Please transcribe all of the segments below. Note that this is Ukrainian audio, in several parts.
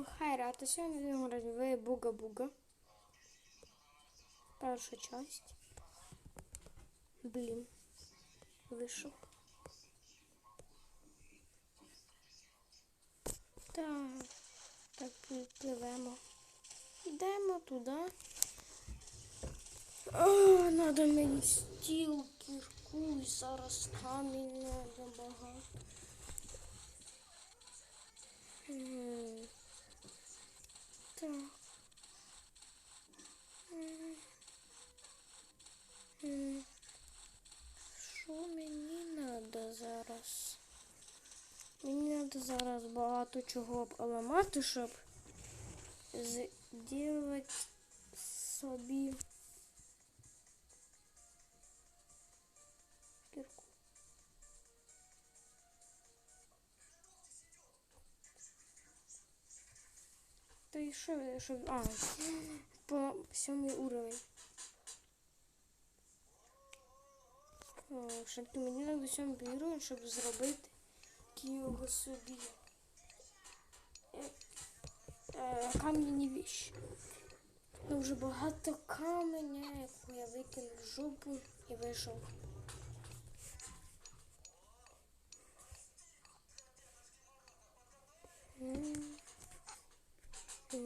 О, хай рата, сьогодні будемо грати в Буга-Буга. Перша часть. Блін. Вийшов. Так. Так, пливемо. Йдемо туди. О, надо мені стіл, кірку і зараз камінь надо багато. М. Так. Що мені надо зараз? Мені надо зараз багато чого обламати, щоб зробити собі і що. А, по сьомий уровень. О, щоб мені треба сьомий уровень, щоб зробити його собі. Е, е, кам'яні віші. Дуже багато каменя, яку я викинув в жопу і вийшов. М. Тут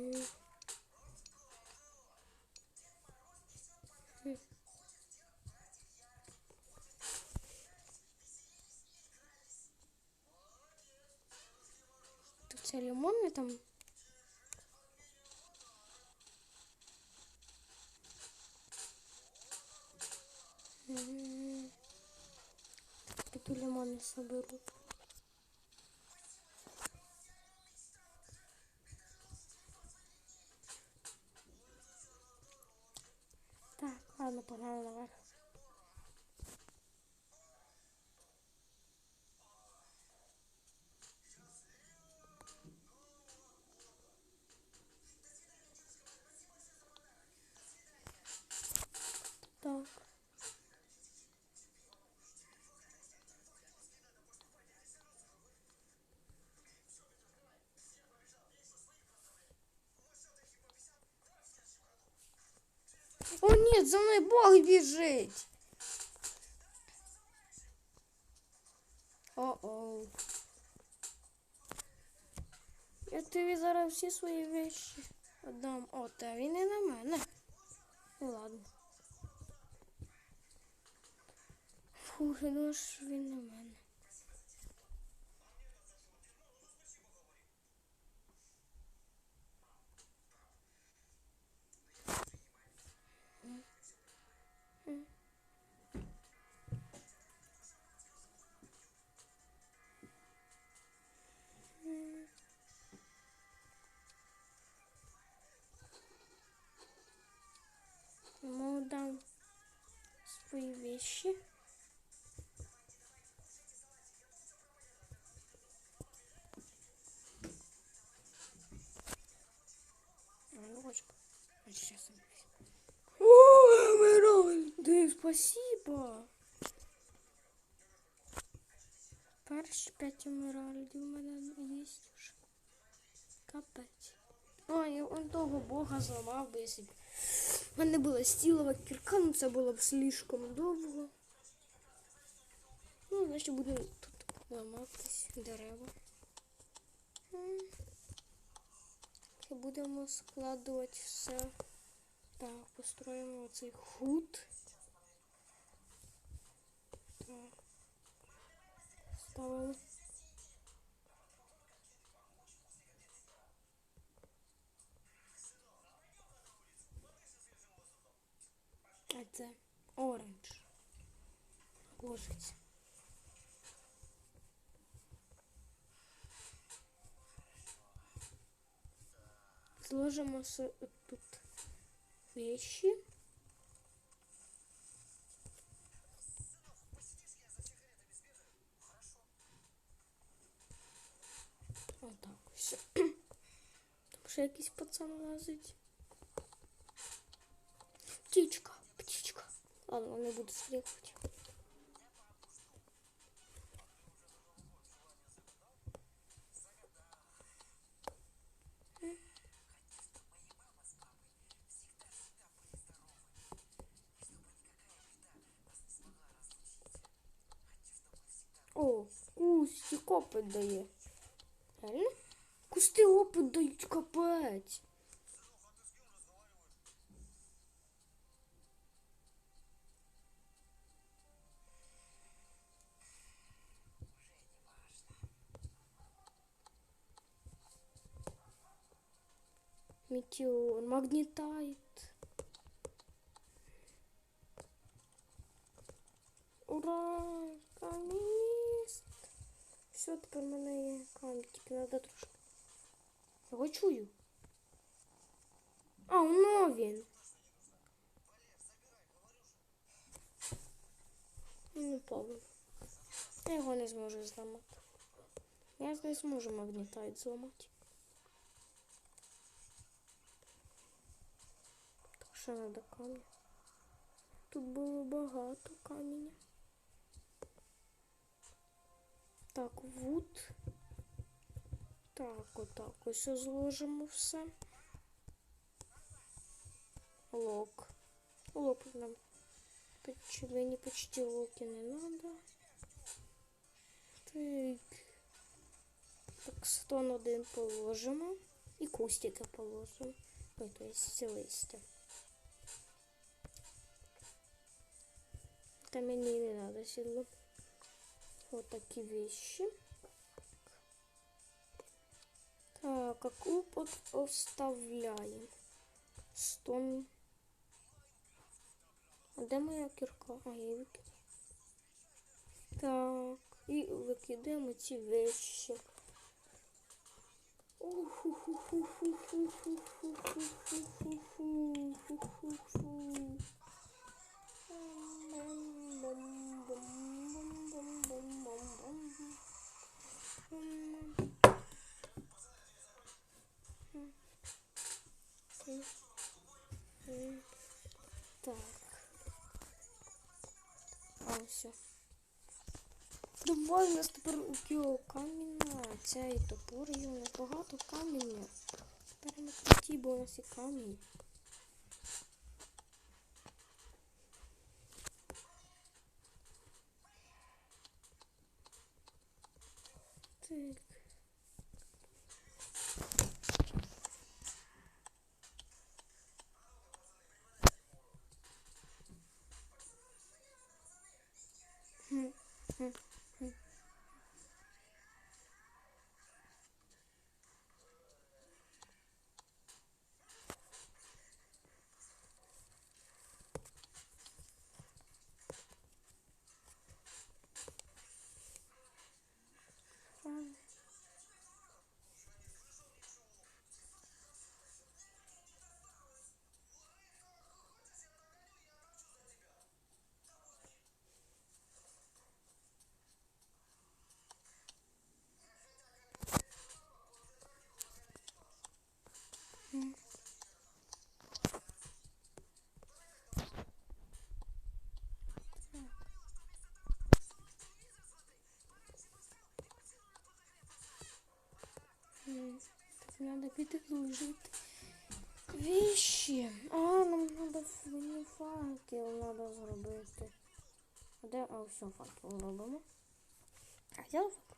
вся лимонная там. М-м-м. Пойду лимоны соберу. por ahora. О, нет, за мной Бог бежит. О-о. Я тобі зараз всі свої вещи віддам. О, та він і на мене. Ну ладно. Фух, я думаю, що він на мене. Ему дам свои вещи. А, ну, а сейчас спасибо! Перші п'ять емеральдів у мене є вже. Капець. Я он того бога зламав би, якщо в мене була стілова кірка, ну це було б слишком довго. Ну, значить будемо тут ламатись дерева. І будемо складувати все. Так, построїмо оцей худ. Так. Ставимо. Це оранж. Ложиться. Сложимо с тут вещи. Отак все. Там пацан лазить. Птичка. Ладно, он будет стрелять. О, кустик копать дает. Реально? Кусты опыт дают копать. Метеор, магнетайт. Ура! Камініст! Все, тепер в мене є камінь, тільки треба трошки. Його чую. А, воно він. Ну, павло. Я його не зможу зламати. Я не зможу магнітайт зламати. Що треба камінь. Тут було багато каміння. Так, вуд. Так, отак ось зложимо все. Лок. Лок нам мені почти локи не надо. Так. Так, стон один положимо. І кустики положимо. Ой, то есть листя. Та мені не надо сідло. Вот такие вещи. Так, а клуб оставляем. Стон. А де моя кірка? А, я її викину. Так, і викидаємо ці вещи. Уху-ху-ху-ху-ху-ху-ху-ху-ху-ху-ху. Так. А, все. Давай у нас тепер кіло каміння, цей топор є, у нас багато каміння. Тепер круті, бо у нас і камінь. Надо підложити вещи. А, нам мені факел надо зробити. Де? А, все, факел робимо. А я факел.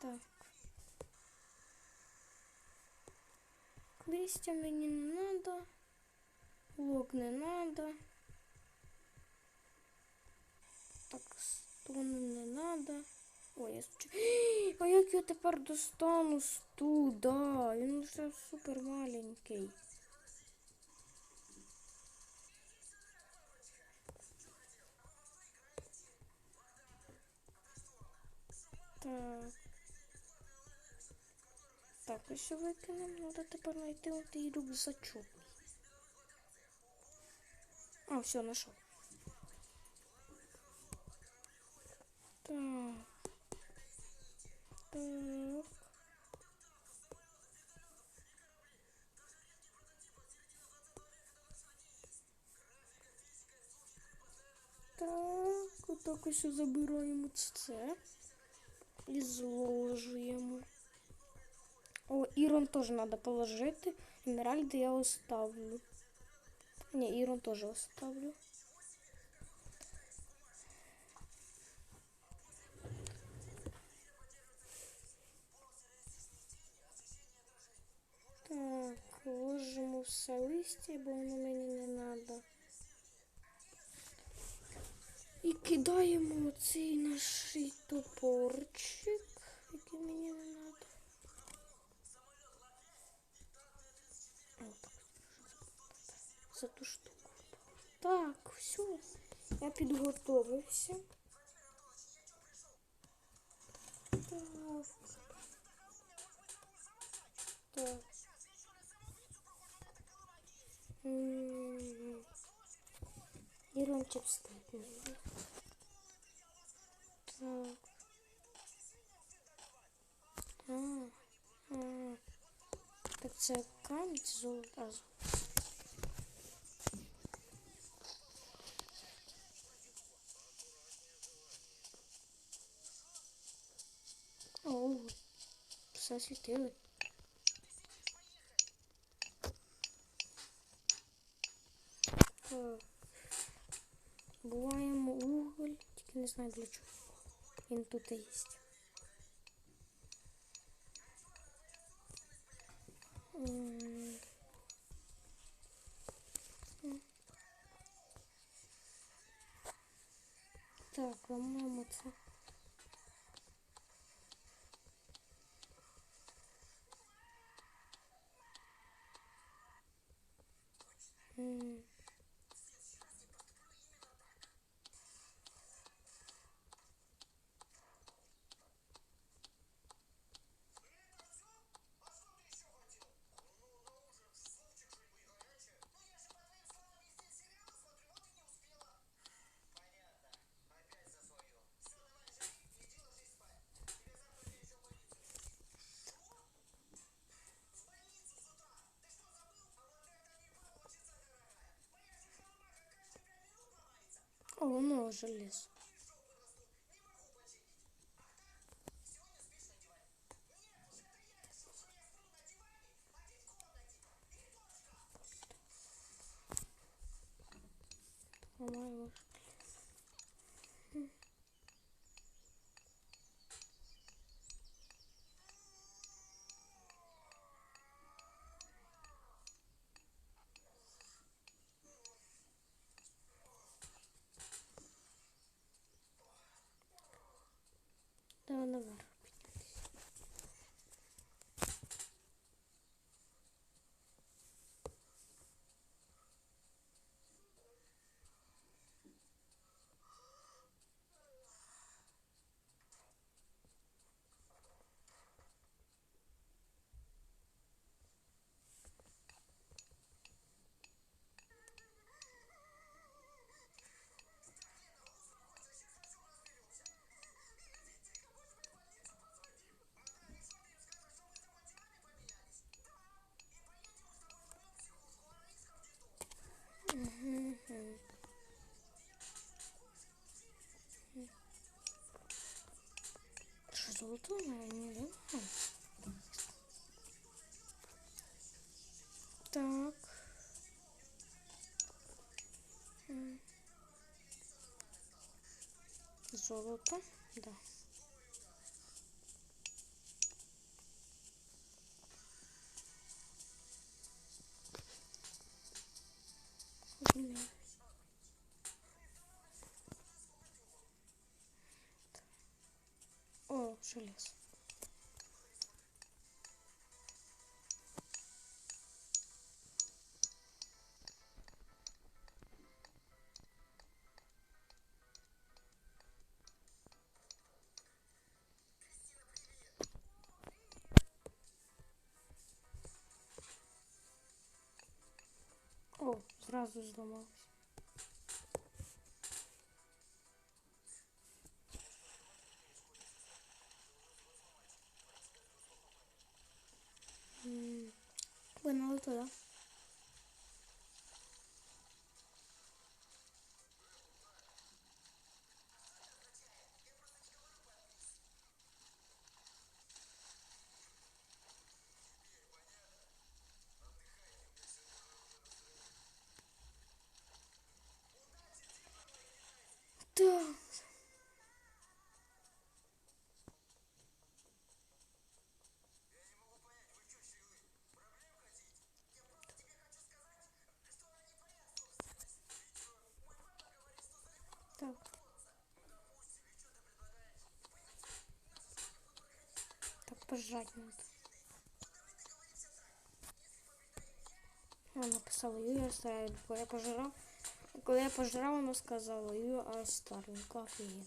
Так. Листя мені не надо. Лук не надо. Так, стону не надо. Ой, я случ... А як я тепер достану студа? Він вже супер маленький. Так. Так, ось викинемо. Треба тепер знайти отий рюкзачок. А, все. Так. Так. так ось забираємо це і зложуємо. О, Ірон теж треба положити. Емеральди я оставлю. Ні, Ірон теж оставлю. Так, ложимо все листя, бо воно мені не треба. І кидаємо цей наш топорчик, який мені не треба. За ту штуку. Так, все. Я підготовився. Так. Так. М, встать не буде. Так. А, а. Так це камінь золото? А, золото. О, все світили. Буваємо уголь, тільки не знаю для чого. Він тут і є. М. М. Так, ламаємо це. О, воно alanı var. Що золото не да? Так. Золото, да. хочу лес О, сразу взломалась. так. Так пожать надо. Вона написала Юрій Старенко. Коли я пожрал, коли я пожирав, вона сказала Юрій Старенко. Офігенно.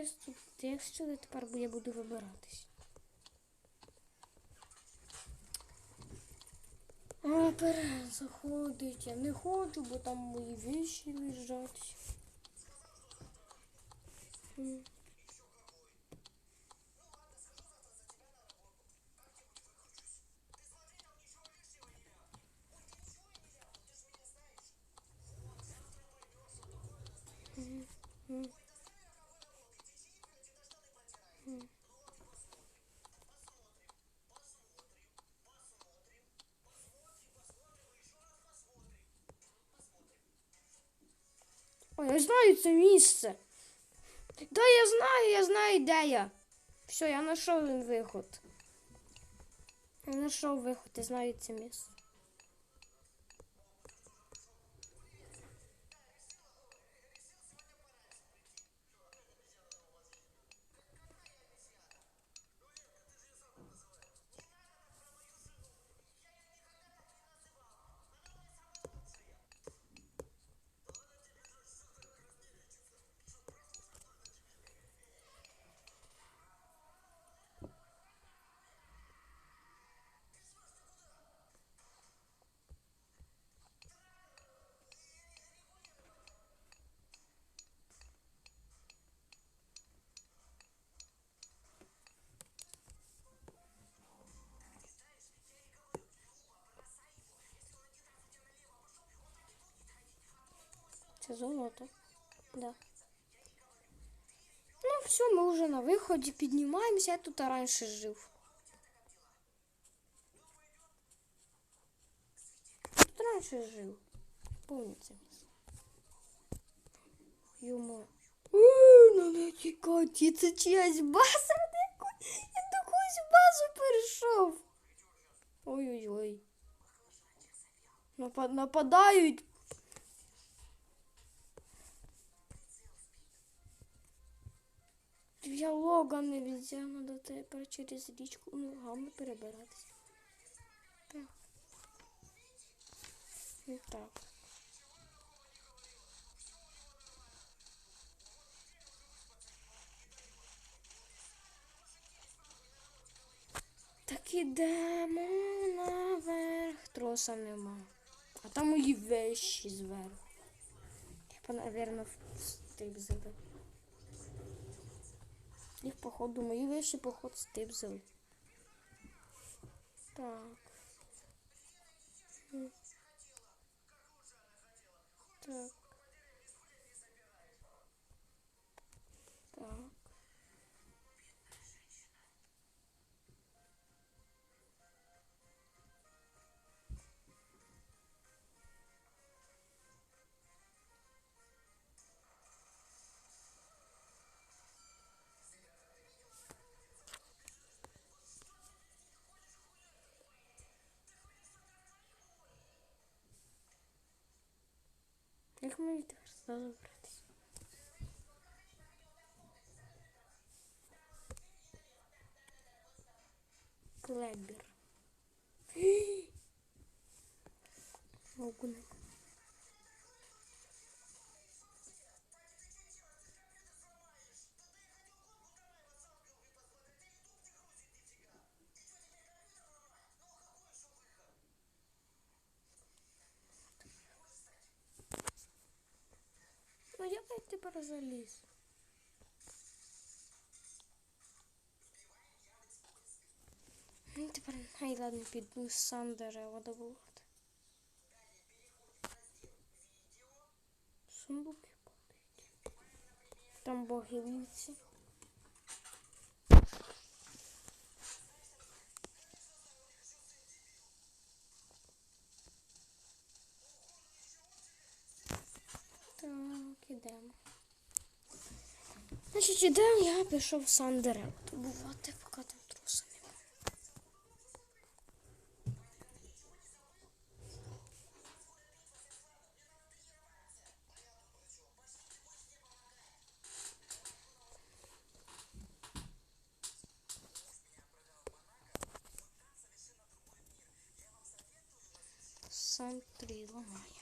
Тут текст сюди тепер я буду вибиратись. А, заходить. Я не хочу, бо там мої вещи лежать. М. М, м. Ой, я знаю це місце. Да, я знаю, я знаю, де я. Все, я знайшов виход. Я знайшов виход, я знаю це місце. золото. Да. Ну, все, ми вже на виході піднімаємося, я тут раніше жив. Тут раніше жив. Помните місце. Йому. Надо тікати, це чиясь база. Я до яку- Я до якусь базу перейшов. Ой-ой-ой. Напад- Нападають. Я лога не взяв, надо тепер через річку ногами перебиратися. Так. І так. Так ідемо наверх. Троса нема. А там мої вещі зверху. Я, напевно, встигли. Їх, походу, мої вещи, поход. М. Так. Так. Tem que meditar, está grátis. Kleber. Alguma coisa. Тепер заліз? тепер ай ладно піду сам дерева добувати. Сундуки падають. Там боги вівці. Так, ідемо. Значить, ідемо, я пішов сам дерева добувати, поки там труса немає. Сам три ламає.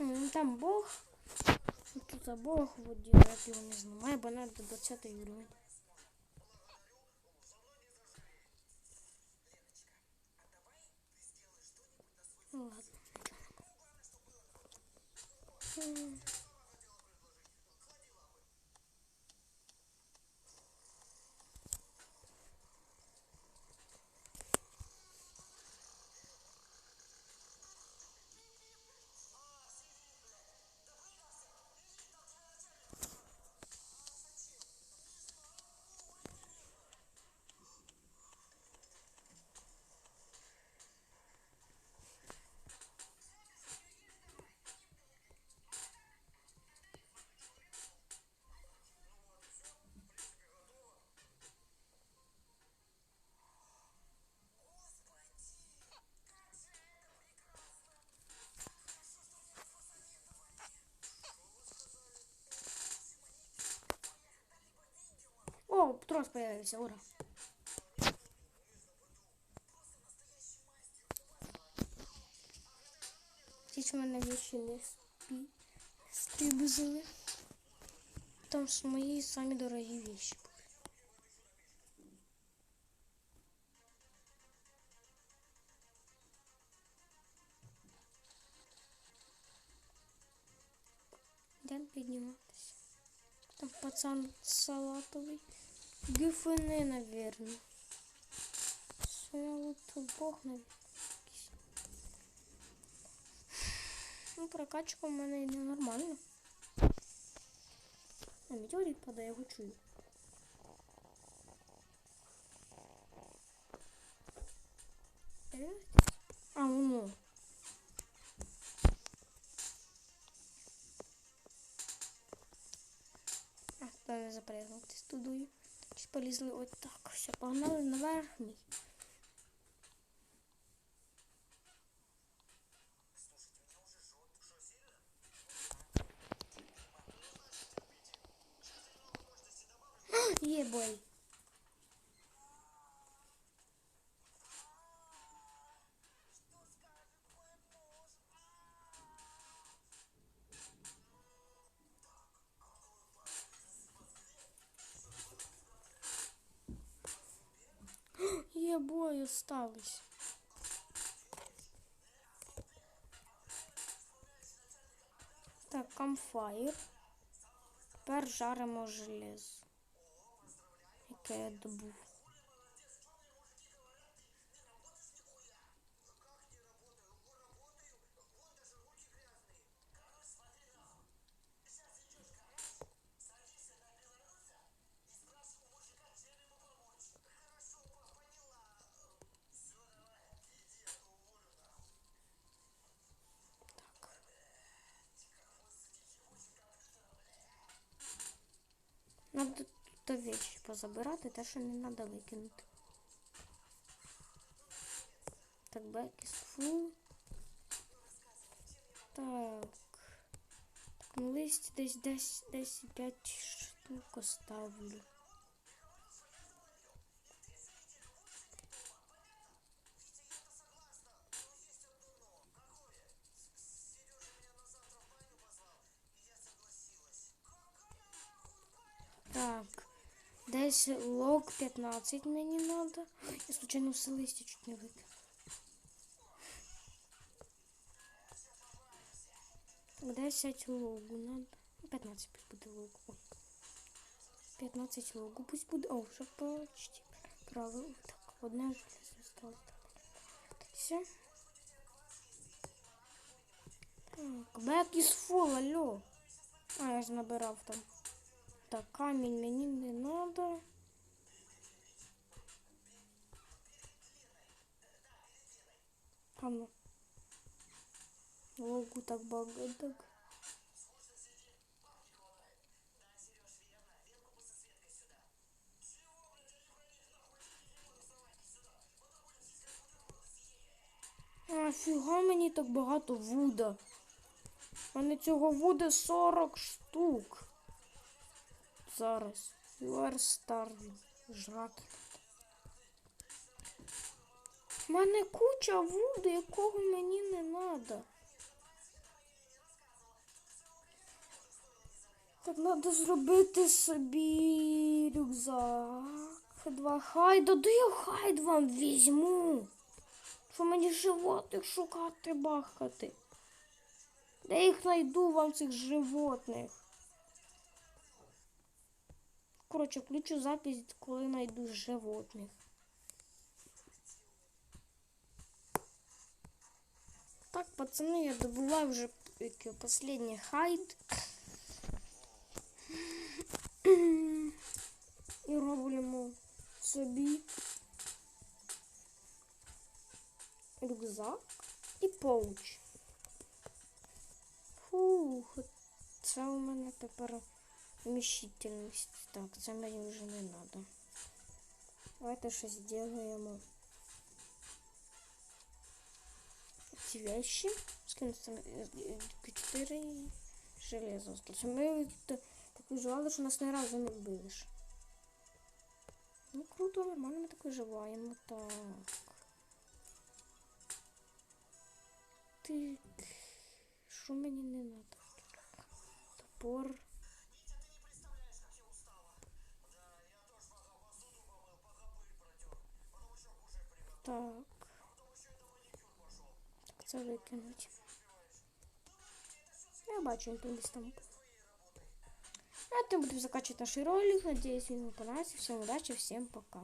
М, Там Бог. Тут а Бог в воді, як його не знімає, бо надо до 20 уровень. О, трос появился, ура. Ті мене вещи не спі... співбузили. Там ж мої самі дорогі вещи. були. Йдемо підніматися. Там пацан салатовий. ГФН, наверное. Бог, наверное. Ну, прокачка в мене йде нормально. А метеорит падає, я його чую. А, воно. А, хто не запрягнув, ти студую. Полізли вот так. Все, погнали наверх мій. Є бой. Бой. Так, камфайр. Тепер жаримо железо. Яке я добув. Надо тут вещи позабирати, те, що не треба викинути. Так, бекіс фул. Так. Так, ну листі десь десь десь 5 штук оставлю. Здесь лог 15 мне не надо. Я случайно все листья чуть не выкину. Тогда сядь логу надо. Ну, 15 пусть будет логу. 15 логу пусть будет. О, уже почти. Правый. Так, одна железо осталось. Все. Так, back is full, алло. А, я же набирав там. Так, камінь мені не надо. А ну. Логу так багато. А, фіга мені так багато вуда. У мене цього вуда 40 штук. Зараз. Starving. Жрати. У мене куча вуду, якого мені не треба. Так треба зробити собі рюкзак. Два хайда. Де я хайд вам візьму? Що мені животних шукати бахати? Де їх знайду вам цих животних? Коротше, включу запись, коли знайду животних. Так, пацани, я добуваю вже який, останній хайд. І робимо собі рюкзак і поуч. Фух, це у мене тепер вміщительність. Так, це вже не треба. Давайте щось зробимо. Ці вещи. Скину там 4 железо. осталось. Ми так виживали, що нас не разу не вбили. Ну круто, нормально ми так виживаємо. Так. Так. Що мені не треба? Топор. Так. Так, це викинуть. Я бачу, він там десь там. А тим будемо закачувати наш ролик. Надіюсь, він вам понравился. Всем удачи, всем пока.